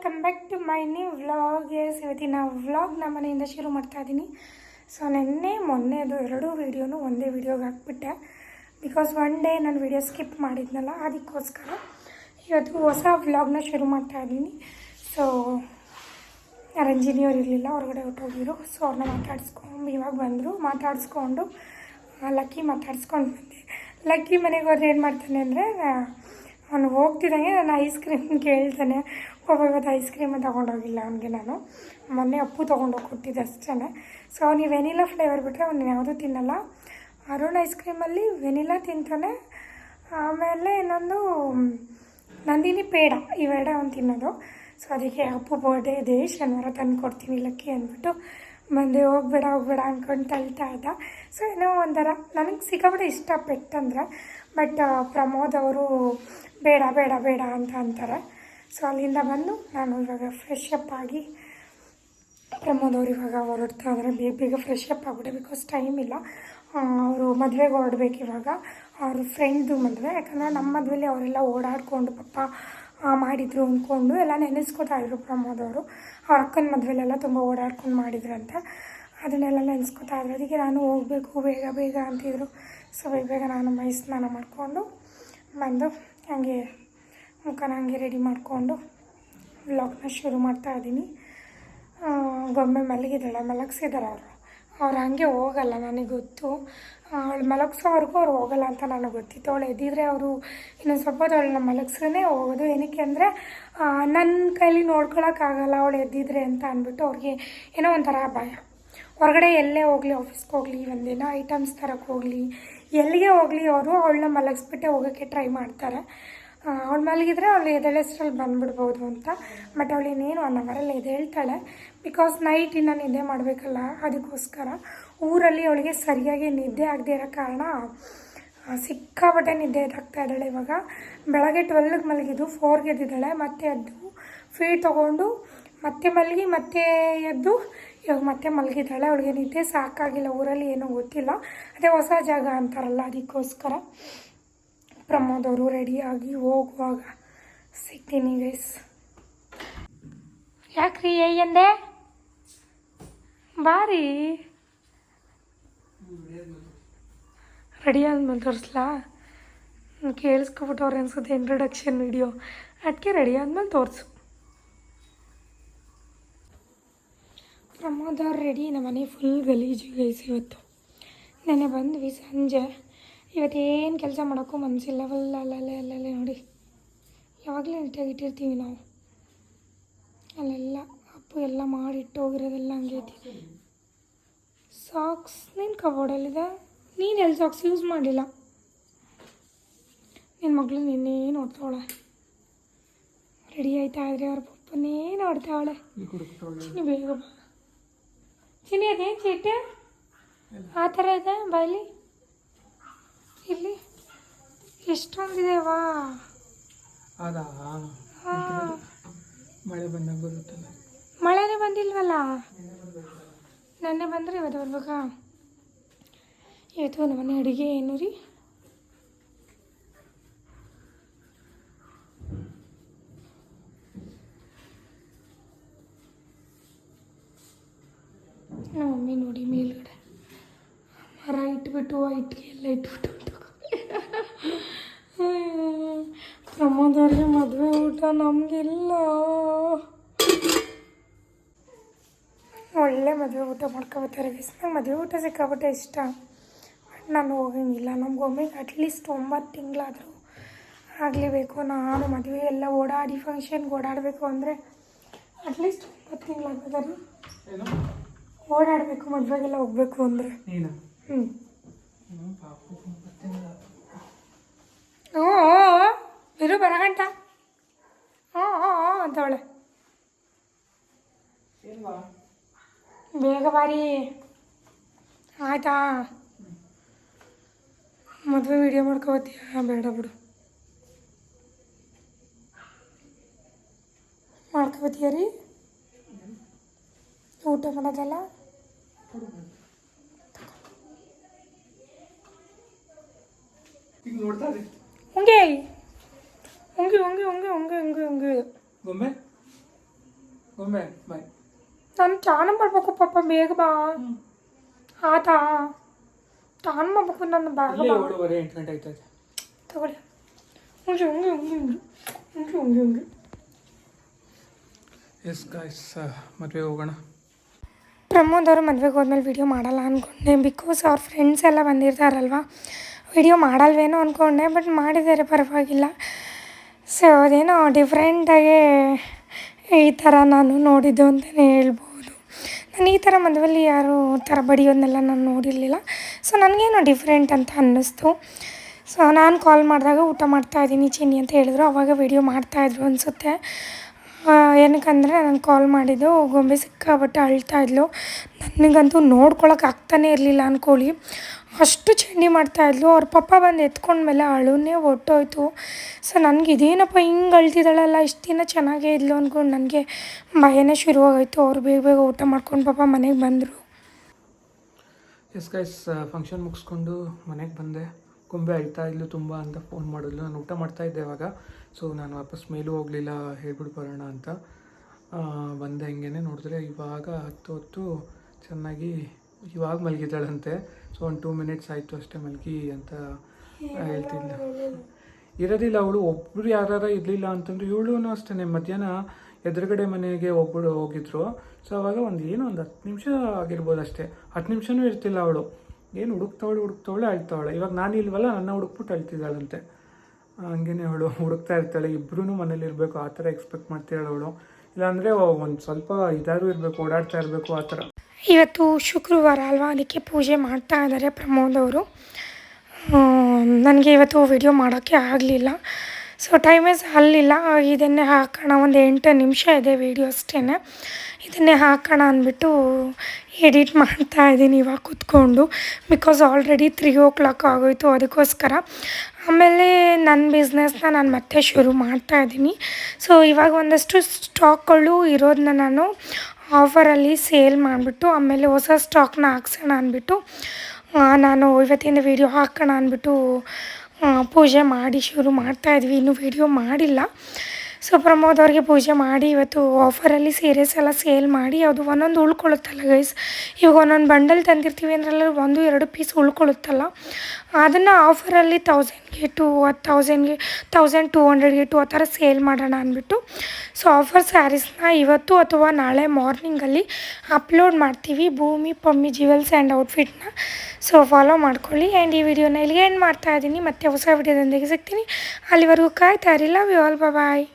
Welcome back to my new vlog as ಇವತ್ತಿನ vlog ನಮ್ಮ ಮನೆಯಿಂದ ಶುರು ಮಾಡ್ತಾ ಇದ್ದೀನಿ ಸೊ ನಿನ್ನೆ, ಮೊನ್ನೆದು ಎರಡೂ ವೀಡಿಯೋನು ಒಂದೇ ವೀಡಿಯೋಗೆ ಹಾಕ್ಬಿಟ್ಟೆ. ಬಿಕಾಸ್ ಒನ್ ಡೇ ನಾನು ವೀಡಿಯೋ ಸ್ಕಿಪ್ ಮಾಡಿದ್ನಲ್ಲ, ಅದಕ್ಕೋಸ್ಕರ ಇವತ್ತು ಹೊಸ ವ್ಲಾಗ್ನ ಶುರು ಮಾಡ್ತಾ ಇದ್ದೀನಿ ಸೊ ರಂಜಿನಿ ಅವ್ರು ಇರಲಿಲ್ಲ, ಹೊರಗಡೆ ಹೊಟ್ಟೋಗಿರು ಸೊ ಅವ್ರನ್ನ ಮಾತಾಡಿಸ್ಕೊಂಡು ಇವಾಗ ಬಂದರು. ಮಾತಾಡಿಸ್ಕೊಂಡು ಲಕ್ಕಿ ಮಾತಾಡಿಸ್ಕೊಂಡು ಬಂದೆ. ಲಕ್ಕಿ ಮನೆಗೆ ಹೋದ್ರೆ ಏನು ಮಾಡ್ತಾನೆ ಅಂದರೆ ಅವನು ಹೋಗ್ತಿದ್ದಂಗೆ ನಾನು ಐಸ್ ಕ್ರೀಮ್ ಕೇಳ್ತಾನೆ, ಪಾಪ ಐಸ್ ಕ್ರೀಮ್ ತೊಗೊಂಡೋಗಿಲ್ಲ ಅವನಿಗೆ ನಾನು. ಮೊನ್ನೆ ಅಪ್ಪು ತೊಗೊಂಡೋಗಿ ಕೊಟ್ಟಿದ್ದೆ ಅಷ್ಟೇ ಸೊ ಅವನಿಗೆ ವೆನಿಲಾ ಫ್ಲೇವರ್ ಬಿಟ್ಟರೆ ಅವನು ಯಾವುದೂ ತಿನ್ನಲ್ಲ. ಅರುಣ್ ಐಸ್ ಕ್ರೀಮಲ್ಲಿ ವೆನಿಲಾ ತಿಂತಾನೆ. ಆಮೇಲೆ ಇನ್ನೊಂದು, ನಂದಿನಿ ಪೇಡ ಇವೆರಡ ಅವ್ನು ತಿನ್ನೋದು. ಸೊ ಅದಕ್ಕೆ ಅಪ್ಪು ಬರ್ಡೇ ಇದೆ, ಶನಿವಾರ ತಂದು ಕೊಡ್ತೀನಿ ಲಕ್ಕಿ ಅಂದ್ಬಿಟ್ಟು ಬಂದೆ, ಹೋಗ್ಬೇಡ ಹೋಗ್ಬೇಡ ಅಂದ್ಕೊಂಡು ತಳ್ತಾ ಇದ್ದ. ಸೊ ಏನೋ ಒಂಥರ, ನನಗೆ ಸಿಕ್ಕಾಬಿಟ್ಟು ಇಷ್ಟ ಪೆಟ್ಟಂದರೆ ಬಟ್ ಪ್ರಮೋದ್ ಅವರು ಬೇಡ ಬೇಡ ಬೇಡ ಅಂತ ಅಂತಾರೆ. ಸೊ ಅಲ್ಲಿಂದ ಬಂದು ನಾನು ಇವಾಗ ಫ್ರೆಶ್ ಅಪ್ ಆಗಿ ಪ್ರಮೋದ್ ಅವ್ರು ಇವಾಗ ಹೊರಡ್ತಾ ಇದ್ದಾರೆ ಬೇಗ ಬೇಗ ಫ್ರೆಶ್ ಅಪ್ ಆಗ್ಬಿಟ್ಟೆ ಬಿಕಾಸ್ ಟೈಮ್ ಇಲ್ಲ. ಅವರು ಮದುವೆಗೆ ಹೊರಡ್ಬೇಕು ಇವಾಗ. ಅವ್ರ ಫ್ರೆಂಡ್ದು ಮದುವೆ. ಯಾಕಂದರೆ ನಮ್ಮ ಮದುವೆಲಿ ಅವರೆಲ್ಲ ಓಡಾಡಿಕೊಂಡು ಪಪ್ಪ ಮಾಡಿದರು ಮಾಡಿದ್ರು ಅಂದ್ಕೊಂಡು ಎಲ್ಲ ನೆನೆಸ್ಕೊತಾ ಇದ್ರು ಪ್ರಮೋದ್ ಅವರು. ಅವ್ರ ಅಕ್ಕನ ಮದುವೆಲೆಲ್ಲ ತುಂಬ ಓಡಾಡ್ಕೊಂಡು ಮಾಡಿದ್ರಂತೆ. ಅದನ್ನೆಲ್ಲ ನೆನೆಸ್ಕೊತಾ ಇದ್ರು. ಅದಕ್ಕೆ ನಾನು ಹೋಗಬೇಕು, ಬೇಗ ಬೇಗ ಅಂತಿದ್ರು. ಸೊ ಬೇಗ ಬೇಗ ನಾನು ಮೈ ಸ್ನಾನ ಮಾಡಿಕೊಂಡು ಬಂದು ಹಂಗೆ ಮುಖನ ಹಂಗೆ ರೆಡಿ ಮಾಡಿಕೊಂಡು ವ್ಲಾಗ್ನ ಶುರು ಮಾಡ್ತಾ ಇದ್ದೀನಿ. ಗೊಮ್ಮೆ ಮಲಗಿದ್ದಾಳೆ ಮಲಗಿಸಿದ್ದಾರೆ ಅವರು. ಅವ್ರು ಹಂಗೆ ಹೋಗಲ್ಲ ನನಗೆ ಗೊತ್ತು. ಅವಳು ಮಲಗಿಸೋವರೆಗೂ ಅವ್ರು ಹೋಗಲ್ಲ ಅಂತ ನನಗೆ ಗೊತ್ತಿತ್ತು. ಅವಳು ಎದ್ದಿದ್ರೆ ಅವರು ಇನ್ನೊಂದು ಸ್ವಲ್ಪ ಹೊತ್ತು ಅವಳನ್ನ ಮಲಗಿಸ್ರೇ ಹೋಗೋದು. ಏನಕ್ಕೆ ಅಂದರೆ ನನ್ನ ಕೈಲಿ ನೋಡ್ಕೊಳಕ್ಕಾಗಲ್ಲ ಅವಳು ಎದ್ದಿದ್ರೆ ಅಂತ ಅಂದ್ಬಿಟ್ಟು ಅವ್ರಿಗೆ ಏನೋ ಒಂಥರ ಭಯ. ಹೊರಗಡೆ ಎಲ್ಲೇ ಹೋಗಲಿ ಆಫೀಸ್ಗೆ ಹೋಗಲಿ, ಒಂದಿನ ಐಟಮ್ಸ್ ತರಕ್ಕೆ ಹೋಗಲಿ ಎಲ್ಲಿಗೆ ಹೋಗಲಿ ಅವರು, ಅವಳನ್ನ ಮಲಗಿಸ್ಬಿಟ್ಟೆ ಹೋಗೋಕ್ಕೆ ಟ್ರೈ ಮಾಡ್ತಾರೆ. ಅವಳು ಮಲಗಿದ್ರೆ ಅವಳು ಎದೆಳೆಸ್ರಲ್ಲಿ ಬಂದ್ಬಿಡ್ಬೋದು ಅಂತ. ಬಟ್ ಅವಳು ಇನ್ನೇನು ಒನ್ ಅವರಲ್ಲಿ ಎದ್ದೇಳ್ತಾಳೆ ಬಿಕಾಸ್ ನೈಟ್ ಇನ್ನು ನಿದ್ದೆ ಮಾಡಬೇಕಲ್ಲ, ಅದಕ್ಕೋಸ್ಕರ ಊರಲ್ಲಿ ಅವಳಿಗೆ ಸರಿಯಾಗಿ ನಿದ್ದೆ ಆಗದೆ ಇರೋ ಕಾರಣ ಸಿಕ್ಕಾಪಟ್ಟೆ ನಿದ್ದೆ ಎದ್ದಾಗ್ತಾ ಇದ್ದಾಳೆ ಇವಾಗ. ಬೆಳಗ್ಗೆ ಟ್ವೆಲ್ಗೆ ಮಲಗಿದ್ದು ಫೋರ್ಗೆ ಎದ್ದಿದ್ದಾಳೆ. ಮತ್ತೆ ಎದ್ದು ಫೀಡ್ ತೊಗೊಂಡು, ಮತ್ತೆ ಮಲಗಿ, ಮತ್ತೆ ಎದ್ದು ಇವಾಗ ಮತ್ತೆ ಮಲಗಿದ್ದಾಳೆ, ಅವಳಿಗೆ ನಿದ್ದೆ ಸಾಕಾಗಿಲ್ಲ, ಊರಲ್ಲಿ ಏನೂ ಗೊತ್ತಿಲ್ಲ. ಅದೇ ಹೊಸ ಜಾಗ ಅಂತಾರಲ್ಲ, ಅದಕ್ಕೋಸ್ಕರ ಪ್ರಮೋದ್ ಅವರು ರೆಡಿಯಾಗಿ ಹೋಗುವಾಗ ಸಿಗ್ತೀನಿ ಗೈಸ್ ಯಾಕ್ರಿ ಎಂದೆ? ಬಾರಿ. ರೆಡಿ ಆದ್ಮೇಲೆ ತೋರಿಸ್ಲಾ? ಕೇಳಿಸ್ಕೊಬಿಟ್ಟವ್ರೆ ಅನ್ಸುತ್ತೆ ಇಂಟ್ರೊಡಕ್ಷನ್ ವಿಡಿಯೋ ಅದಕ್ಕೆ ರೆಡಿ ಆದ್ಮೇಲೆ ತೋರಿಸು. ಪ್ರಮೋದ್ ಅವ್ರು ರೆಡಿ. ನಮ್ಮ ಮನೆ ಫುಲ್ ಗಲೀಜು ಗೈಸ್ ಇವತ್ತು. ನೆನೆ ಬಂದ್ವಿ ಸಂಜೆ. ಇವತ್ತೇನು ಕೆಲಸ ಮಾಡೋಕ್ಕೂ ಮನಸ್ಸಿಲ್ಲ ಫುಲ್ ಅಲ್ಲಲ್ಲೇ ಅಲ್ಲಲ್ಲೇ ನೋಡಿ. ಯಾವಾಗಲೂ ನೀಟಾಗಿ ಇಟ್ಟಿರ್ತೀವಿ ನಾವು. ಅಲ್ಲೆಲ್ಲ ಅಪ್ಪು ಎಲ್ಲ ಮಾಡಿ ಇಟ್ಟು ಹೋಗಿರೋದೆಲ್ಲ ಹಂಗೆ ಐತಿ. ಸಾಕ್ಸ್ ನೀನು ಕಬೋರ್ಡಲ್ಲಿದೆ ನೀನು ಎಲ್ಲಿ ಸಾಕ್ಸ್ ಯೂಸ್ ಮಾಡಿಲ್ಲ? ನಿನ್ನ ಮಗಳು ನಿನ್ನೇ ನೋಡ್ತಾವಳೆ. ರೆಡಿ ಆಯ್ತಾ ಇದ್ರೆ ಅವ್ರ ಪಪ್ಪನೇ ನೋಡ್ತಾವಳೆ. ಚಿನ್ನಿ ಬೇಗ ಬಾ. ಚಿನ್ನಿ ಅದೇನು ಚೀಟೆ. ಆ ಥರ ಇದೆ ಬಾಯಲ್ಲಿ ಇಲ್ಲಿ. ಎಷ್ಟೊಂದಿದೆ ವಾ. ಅದಾ? ಮಳೆ ಬಂದಾಗ ಬರುತ್ತಲ್ಲ ಮಳೆನೇ ಬಂದಿಲ್ವಲ್ಲ? ನೆನ್ನೆ ಬಂದರೆ ಇವತ್ತು ಬರ್ಬೇಕಾ? ಇವತ್ತು ನಮ್ಮನೆ ಅಡುಗೆ ಏನು ರೀ ನಮ್ಮ ಮಮ್ಮಿ ನೋಡಿ ಮೇಲ್ಗಡೆ. ಮರ ಇಟ್ಬಿಟ್ಟು ಇಟ್ಟಿಗೆ ಎಲ್ಲ ಇಟ್ಬಿಟ್ಟು ಪ್ರಮೋದವ್ರಿಗೆ ಮದುವೆ ಊಟ ನಮಗಿಲ್ಲ. ಒಳ್ಳೆ ಮದುವೆ ಊಟ ಮಾಡ್ಕೊಬತ್ತಾರೆ ಗೈಸ್ ಮದುವೆ ಊಟ ಸಿಕ್ಕಾಬಿಟ್ಟೆ ಇಷ್ಟ. ಬಟ್ ನಾನು ಹೋಗಂಗಿಲ್ಲ. ನಮ್ಗೊಮ್ಮೆಗೆ ಅಟ್ಲೀಸ್ಟ್ ಒಂಬತ್ತು ತಿಂಗಳಾದರೂ ಆಗಲೇಬೇಕು. ನಾನು ಮದುವೆ ಎಲ್ಲ ಓಡಾಡಿ ಫಂಕ್ಷನ್ಗೆ ಓಡಾಡಬೇಕು ಅಂದರೆ ಅಟ್ಲೀಸ್ಟ್ ಒಂಬತ್ತು ತಿಂಗಳಾಗ್ತದೆ ಏನು? ಓಡಾಡಬೇಕು ಮದುವೆಗೆಲ್ಲ ಹೋಗ್ಬೇಕು ಅಂದ್ರೆ. ಹ್ಞೂ ಹ್ಞೂ ಇರು ಬರಗಂಟ ಹ್ಞೂ ಹ್ಞೂ ಹ್ಞೂ ಅಂತವಳೆ ಬೇಗ ಬಾರಿ. ಆಯ್ತಾ? ಮದುವೆ ವಿಡಿಯೋ ಮಾಡ್ಕೋತೀಯ ಬೇಡ ಬಿಡು. ಮಾಡ್ಕೋತೀಯ ರೀ? ಊಟ ಮಾಡೋದಲ್ಲ? ಈಗ ನೋಡ್ತಾ ಇರಿ. ಹಂಗೆ. ಹಂಗೆ ಹಂಗೆ ಹಂಗೆ ಹಂಗೆ ಹಂಗೆ ಹಂಗೆ. ಗೊಂಬೆ ಒಮ್ಮೆ ಬಾಯ್ ನಾನು ಚಾನ ಮಾಡಬೇಕು ಪಾಪ ಬೇಗ ಬಾ. ಆತಾ. ಚಾನ ಮಾಡಬೇಕು ನನ್ನ ಬ್ಯಾಗ್ ಏಳುವರೆ ಎಂಟು ಗಂಟೆ ಆಯ್ತದೆ ತಗೊಳ್ಳಿ. ಹಂಗೆ ಹಂಗೆ ಹಂಗೆ ಹಂಗೆ. ಹುಂಜು ಹಂಗೆ ಹಂಗೆ. ಎಸ್ ಗಾಯ್ಸ್ ಮದುವೆ ಹೋಗೋಣ. ಪ್ರಮೋದ್ ಅವರು ಮದುವೆಗೆ ಹೋದ್ಮೇಲೆ ವಿಡಿಯೋ ಮಾಡಲ್ಲ ಅಂದ್ಕೊಂಡೆ ಬಿಕಾಸ್ ಅವ್ರ ಫ್ರೆಂಡ್ಸ್ ಎಲ್ಲ ಬಂದಿರ್ತಾರಲ್ವ? ವಿಡಿಯೋ ಮಾಡಲ್ವೇನೋ ಅಂದ್ಕೊಂಡೆ ಬಟ್ ಮಾಡಿದ್ದಾರೆ ಪರವಾಗಿಲ್ಲ. ಸೊ ಅದೇನೋ ಡಿಫ್ರೆಂಟಾಗಿ ಈ ಥರ ನಾನು ನೋಡಿದ್ದು ಅಂತಲೇ ಹೇಳ್ಬೋದು. ನಾನು ಈ ಥರ ಮದುವೆಯಲ್ಲಿ ಯಾರು ಥರ ಬಡಿಯೋದನ್ನೆಲ್ಲ ನಾನು ನೋಡಿರಲಿಲ್ಲ. ಸೊ ನನಗೇನೋ ಡಿಫ್ರೆಂಟ್ ಅಂತ ಅನ್ನಿಸ್ತು. ಸೊ ನಾನು ಕಾಲ್ ಮಾಡಿದಾಗ ಊಟ ಮಾಡ್ತಾಯಿದ್ದೀನಿ ಚಿನ್ನಿ ಅಂತ ಹೇಳಿದ್ರು. ಅವಾಗ ವಿಡಿಯೋ ಮಾಡ್ತಾಯಿದ್ರು ಅನಿಸುತ್ತೆ. ಏನಕ್ಕಂದರೆ ನಾನು ಕಾಲ್ ಮಾಡಿದ್ದು, ಗೊಂಬೆ ಸಿಕ್ಕಾಬಟ್ಟೆ ಅಳ್ತಾ ಇದ್ಲು. ನನಗಂತೂ ನೋಡ್ಕೊಳಕ್ಕೆ ಆಗ್ತಾನೇ ಇರಲಿಲ್ಲ ಅಂದ್ಕೊಳ್ಳಿ ಅಷ್ಟು ಚಂಡಿ ಮಾಡ್ತಾಯಿದ್ಲು ಅವ್ರ ಪಪ್ಪ ಬಂದು ಎತ್ಕೊಂಡ್ಮೇಲೆ ಅಳುನೇ ಹೊಟ್ಟೋಯ್ತು ಸೊ ನನಗೆ ಇದೇನಪ್ಪ ಹಿಂಗೆ ಅಳ್ತಿದ್ದಾಳಲ್ಲ, ಇಷ್ಟು ದಿನ ಚೆನ್ನಾಗೇ ಇದ್ಲು ಅಂದ್ಕೊಂಡು ನನಗೆ ಭಯನೇ ಶುರುವಾಗೋಯ್ತು. ಅವ್ರು ಬೇಗ ಬೇಗ ಊಟ ಮಾಡ್ಕೊಂಡು ಪಾಪ ಮನೆಗೆ ಬಂದರು. ಎಸ್ ಗೈಸ್ ಫಂಕ್ಷನ್ ಮುಗಿಸ್ಕೊಂಡು ಮನೆಗೆ ಬಂದೆ. ಗೊಂಬೆ ಅಳ್ತಾ ಇದ್ಲು ತುಂಬ ಅಂತ ಫೋನ್ ಮಾಡಿದ್ಲು. ನಾನು ಊಟ ಮಾಡ್ತಾ ಇದ್ದೆ ಇವಾಗ. ಸೊ ನಾನು ವಾಪಸ್ ಮೇಲೂ ಹೋಗಲಿಲ್ಲ ಹೇಳ್ಬಿಟ್ಟು ಬರೋಣ ಅಂತ. ಬಂದೆ ಹಿಂಗೆ ನೋಡಿದ್ರೆ ಇವಾಗ ಹತ್ತು ಹೊತ್ತು ಚೆನ್ನಾಗಿ ಇವಾಗ ಮಲಗಿದ್ದಾಳಂತೆ. ಸೊ ಒಂದು ಟೂ ಮಿನಿಟ್ಸ್ ಆಯಿತು ಅಷ್ಟೇ ಮಲಗಿ ಅಂತ ಹೇಳ್ತಿದ್ದೆ ಇರೋದಿಲ್ಲ ಅವಳು ಒಬ್ಬರು ಯಾರು ಇರಲಿಲ್ಲ ಅಂತಂದ್ರೆ ಇವಳು ಅಷ್ಟೇ ಮಧ್ಯಾಹ್ನ ಎದುರುಗಡೆ ಮನೆಗೆ ಒಬ್ಬಳು ಹೋಗಿದ್ರು. ಸೊ ಅವಾಗ ಒಂದು ಏನೋ ಒಂದು ಹತ್ತು ನಿಮಿಷ ಆಗಿರ್ಬೋದು ಅಷ್ಟೇ. ಹತ್ತು ನಿಮಿಷನೂ ಇರ್ತಿಲ್ಲ ಅವಳು. ಏನು ಹುಡುಕ್ತಾವಳು, ಹುಡುಕ್ತಾವಳೆ ಅಳ್ತಾವಳೆ. ಇವಾಗ ನಾನು ಇಲ್ವಲ್ಲ ನನ್ನ ಹುಡುಕ್ಬಿಟ್ಟು ಅಳ್ತಿದ್ದಾಳಂತೆ. ಹಂಗೇನೆ ಅವಳು ಹುಡುಕ್ತಾ ಇರ್ತಾಳೆ. ಇಬ್ಬರೂ ಮನೇಲಿ ಇರಬೇಕು, ಆ ಥರ ಎಕ್ಸ್ಪೆಕ್ಟ್ ಮಾಡ್ತಾಳೆ ಅವಳು. ಇಲ್ಲಾಂದರೆ ಒಂದು ಸ್ವಲ್ಪ ಇದಾರು ಇರಬೇಕು, ಓಡಾಡ್ತಾ ಇರಬೇಕು, ಆ ಥರ. ಇವತ್ತು ಶುಕ್ರವಾರ ಅಲ್ವಾ? ಅದಕ್ಕೆ ಪೂಜೆ ಮಾಡ್ತಾ ಇದ್ದಾರೆ ಪ್ರಮೋದ್ ಅವರು. ನನಗೆ ಇವತ್ತು ವಿಡಿಯೋ ಮಾಡೋಕ್ಕೆ ಆಗಲಿಲ್ಲ. ಸೊ ಟೈಮೇಸ್ ಅಲ್ಲಿಲ್ಲ. ಇದನ್ನೇ ಹಾಕೋಣ, ಒಂದು ಎಂಟು ನಿಮಿಷ ಇದೆ ವಿಡಿಯೋ ಅಷ್ಟೇ ಇದನ್ನೇ ಹಾಕೋಣ ಅಂದ್ಬಿಟ್ಟು ಎಡಿಟ್ ಮಾಡ್ತಾ ಇದ್ದೀನಿ ಇವಾಗ ಕೂತ್ಕೊಂಡು. Because already three o'clock ಆಗೋಯಿತು, ಅದಕ್ಕೋಸ್ಕರ. ಆಮೇಲೆ ನನ್ನ ಬಿಸ್ನೆಸ್ನ ನಾನು ಮತ್ತೆ ಶುರು ಮಾಡ್ತಾ ಇದ್ದೀನಿ. ಸೊ ಇವಾಗ ಒಂದಷ್ಟು ಸ್ಟಾಕ್ಗಳು ಇರೋದನ್ನ ನಾನು ಆಫರಲ್ಲಿ ಸೇಲ್ ಮಾಡಿಬಿಟ್ಟು, ಆಮೇಲೆ ಹೊಸ ಸ್ಟಾಕ್ನ ಹಾಕ್ಸೋಣ ಅಂದ್ಬಿಟ್ಟು ನಾನು ಇವತ್ತಿನ ವೀಡಿಯೋ ಹಾಕೋಣ ಅಂದ್ಬಿಟ್ಟು ಪೂಜೆ ಮಾಡಿ ಶುರು ಮಾಡ್ತಾಯಿದ್ವಿ ಇನ್ನೂ ವೀಡಿಯೋ ಮಾಡಿಲ್ಲ. ಸೊ ಪ್ರಮೋದ್ ಅವ್ರಿಗೆ ಪೂಜೆ ಮಾಡಿ, ಇವತ್ತು ಆಫರಲ್ಲಿ ಸೀರೆಸ್ ಎಲ್ಲ ಸೇಲ್ ಮಾಡಿ, ಅದು ಒಂದೊಂದು ಉಳ್ಕೊಳ್ಳುತ್ತಲ್ಲ ಗೈಸ್ ಇವಾಗ ಒಂದೊಂದು ಬಂಡಲ್ ತಂದಿರ್ತೀವಿ ಅಂದ್ರಲ್ಲಿ ಒಂದು, ಎರಡು ಪೀಸ್ ಉಳ್ಕೊಳ್ಳುತ್ತಲ್ಲ? ಅದನ್ನು ಆಫರಲ್ಲಿ ತೌಸಂಡ್ಗೆ ಟು ತೌಸಂಡ್ಗೆ ತೌಸಂಡ್ ಟೂ ಹಂಡ್ರೆಡ್ಗೆ ಟು ಆ ಥರ ಸೇಲ್ ಮಾಡೋಣ ಅಂದ್ಬಿಟ್ಟು. ಸೊ ಆಫರ್ ಸ್ಯಾರೀಸ್ನ ಇವತ್ತು ಅಥವಾ ನಾಳೆ ಮಾರ್ನಿಂಗಲ್ಲಿ ಅಪ್ಲೋಡ್ ಮಾಡ್ತೀವಿ ಭೂಮಿ, ಪಮ್ಮಿ ಜ್ಯುವೆಲ್ಸ್ ಆ್ಯಂಡ್ ಔಟ್ಫಿಟ್ನ ಸೊ ಫಾಲೋ ಮಾಡ್ಕೊಳ್ಳಿ ಆ್ಯಂಡ್ ಈ ವಿಡಿಯೋನ ಇಲ್ಲಿಗೆ ಎಂಡ್ ಮಾಡ್ತಾ ಇದ್ದೀನಿ. ಮತ್ತೆ ಹೊಸ ವಿಡಿಯೋದೊಂದಿಗೆ ಸಿಗ್ತೀನಿ. ಅಲ್ಲಿವರೆಗೂ ಕಾಯ್ತಾ ಇರಲಿಲ್ಲ ಯು ಆಲ್ ಬಾಯ್